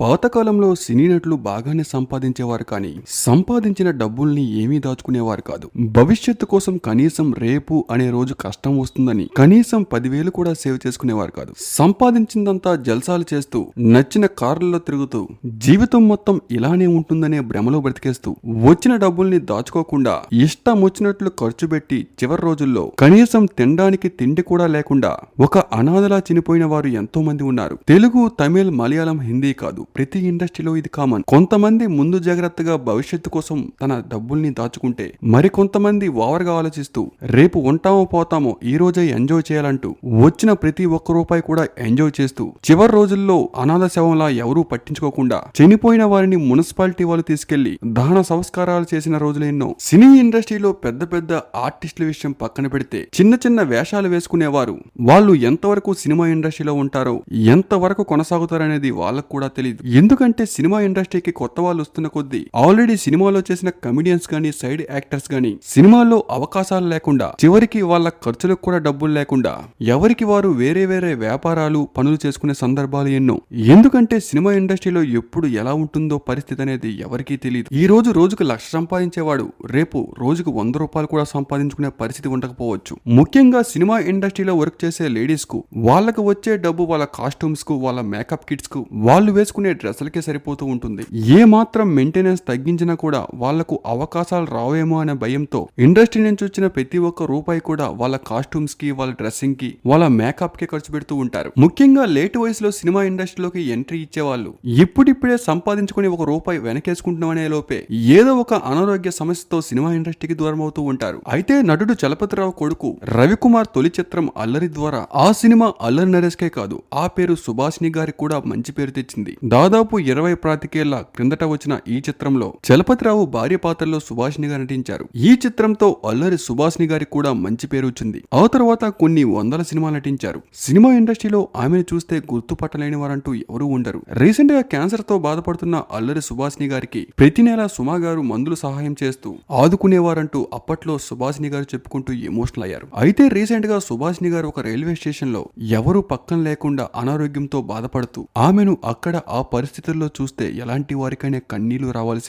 పాతకాలంలో సినీ నటులు బాగానే సంపాదించేవారు కానీ సంపాదించిన డబ్బుల్ని ఏమీ దాచుకునేవారు కాదు. భవిష్యత్తు కోసం కనీసం రేపు అనే రోజు కష్టం వస్తుందని కనీసం పదివేలు కూడా సేవ్ చేసుకునేవారు కాదు. సంపాదించిందంతా జల్సాలు చేస్తూ నచ్చిన కార్లలో తిరుగుతూ జీవితం మొత్తం ఇలానే ఉంటుందనే భ్రమలో బ్రతికేస్తూ వచ్చిన డబ్బుల్ని దాచుకోకుండా ఇష్టం వచ్చినట్లు ఖర్చు పెట్టి చివరి రోజుల్లో కనీసం తినడానికి తిండి కూడా లేకుండా ఒక అనాథలా చనిపోయిన వారు ఎంతో మంది ఉన్నారు. తెలుగు తమిళ్ మలయాళం హిందీ కాదు. ప్రతి ఇండస్ట్రీలో ఇది కామన్ కొంతమంది ముందు జాగ్రత్తగా భవిష్యత్తు కోసం తన డబ్బుల్ని దాచుకుంటే మరి కొంతమంది ఓవర్గా ఆలోచిస్తూ రేపు ఉంటామో పోతామో ఈ రోజే ఎంజాయ్ చేయాలంటూ వచ్చిన ప్రతి ఒక్క రూపాయి కూడా ఎంజాయ్ చేస్తూ చివరి రోజుల్లో అనాథ శవంలా ఎవరూ పట్టించుకోకుండా చనిపోయిన వారిని మున్సిపాలిటీ వాళ్ళు తీసుకెళ్ళి దహన సంస్కారాలు చేసిన రోజులు ఎన్నో. సినీ ఇండస్ట్రీలో పెద్ద పెద్ద ఆర్టిస్టుల విషయం పక్కన పెడితే చిన్న చిన్న వేషాలు వేసుకునేవారు. వాళ్ళు ఎంతవరకు సినిమా ఇండస్ట్రీలో ఉంటారో ఎంతవరకు కొనసాగుతారనేది వాళ్ళకు కూడా తెలియదు ఎందుకంటే సినిమా ఇండస్ట్రీకి కొత్త వాళ్ళు వస్తున్న కొద్దీ ఆల్రెడీ సినిమాలో చేసిన కమిడియన్స్ గానీ సైడ్ యాక్టర్స్ గానీ సినిమాల్లో అవకాశాలు లేకుండా చివరికి వాళ్ళ ఖర్చులకు కూడా డబ్బులు లేకుండా ఎవరికి వారు వేరే వేరే వ్యాపారాలు పనులు చేసుకునే సందర్భాలు ఎన్నో. ఎందుకంటే సినిమా ఇండస్ట్రీలో ఎప్పుడు ఎలా ఉంటుందో పరిస్థితి అనేది ఎవరికీ తెలియదు. ఈ రోజు రోజుకు లక్ష సంపాదించేవాడు రేపు రోజుకు వంద రూపాయలు కూడా సంపాదించుకునే పరిస్థితి ఉండకపోవచ్చు. ముఖ్యంగా సినిమా ఇండస్ట్రీలో వర్క్ చేసే లేడీస్కు వాళ్ళకు వచ్చే డబ్బు వాళ్ళ కాస్ట్యూమ్స్కు వాళ్ళ మేకప్ కిట్స్కు వాళ్ళు వేసుకునే డ్రెస్సులకే సరిపోతూ ఉంటుంది. ఏ మాత్రం మెయింటెనెన్స్ తగ్గించినా కూడా వాళ్ళకు అవకాశాలు రావేమో అనే భయంతో ఇండస్ట్రీ నుంచి వచ్చిన ప్రతి ఒక్క రూపాయి కూడా వాళ్ళ కాస్ట్యూమ్స్కి వాళ్ళ డ్రెస్సింగ్కి వాళ్ళ మేకప్కి ఖర్చు పెడుతూ ఉంటారు. ముఖ్యంగా లేట్ వయసులో సినిమా ఇండస్ట్రీలోకి ఎంట్రీ ఇచ్చేవాళ్ళు ఇప్పుడిప్పుడే సంపాదించుకుని ఒక రూపాయి వెనకేసుకుంటున్నాం అనే లోపే ఏదో ఒక అనారోగ్య సమస్యతో సినిమా ఇండస్ట్రీకి దూరం అవుతూ ఉంటారు. అయితే నటుడు చలపతిరావు కొడుకు రవికుమార్ తొలి చిత్రం అల్లరి ద్వారా ఆ సినిమా అల్లరి నరేష్కే కాదు ఆ పేరు సుభాష్ని గారికి కూడా మంచి పేరు తెచ్చింది. దాదాపు ఇరవై ప్రాతికేళ్ళ క్రిందట వచ్చిన ఈ చిత్రంలో చలపతిరావు భార్య పాత్రలో సుభాష్నిగా నటించారు. ఈ చిత్రంతో అల్లరి సుభాష్ని గారికి కూడా మంచి పేరు వచ్చింది. ఆ తర్వాత కొన్ని వందల సినిమాలు నటించారు. సినిమా ఇండస్ట్రీలో ఆమెను చూస్తే గుర్తుపట్టలేని వారంటూ ఎవరూ ఉండరు. రీసెంట్గా క్యాన్సర్తో బాధపడుతున్న అల్లరి సుభాష్ని గారికి ప్రతి నెల సుమా గారు మందులు సహాయం చేస్తూ ఆదుకునేవారంటూ అప్పట్లో సుభాష్ని గారు చెప్పుకుంటూ ఎమోషనల్ అయ్యారు. అయితే రీసెంట్గా సుభాష్ని గారు ఒక రైల్వే స్టేషన్లో ఎవరూ పక్కన లేకుండా అనారోగ్యంతో బాధపడుతూ ఆమెను అక్కడ ఆ పరిస్థితుల్లో చూస్తే ఎలాంటి వారికైనా కన్నీళ్ళు రావాల్సింది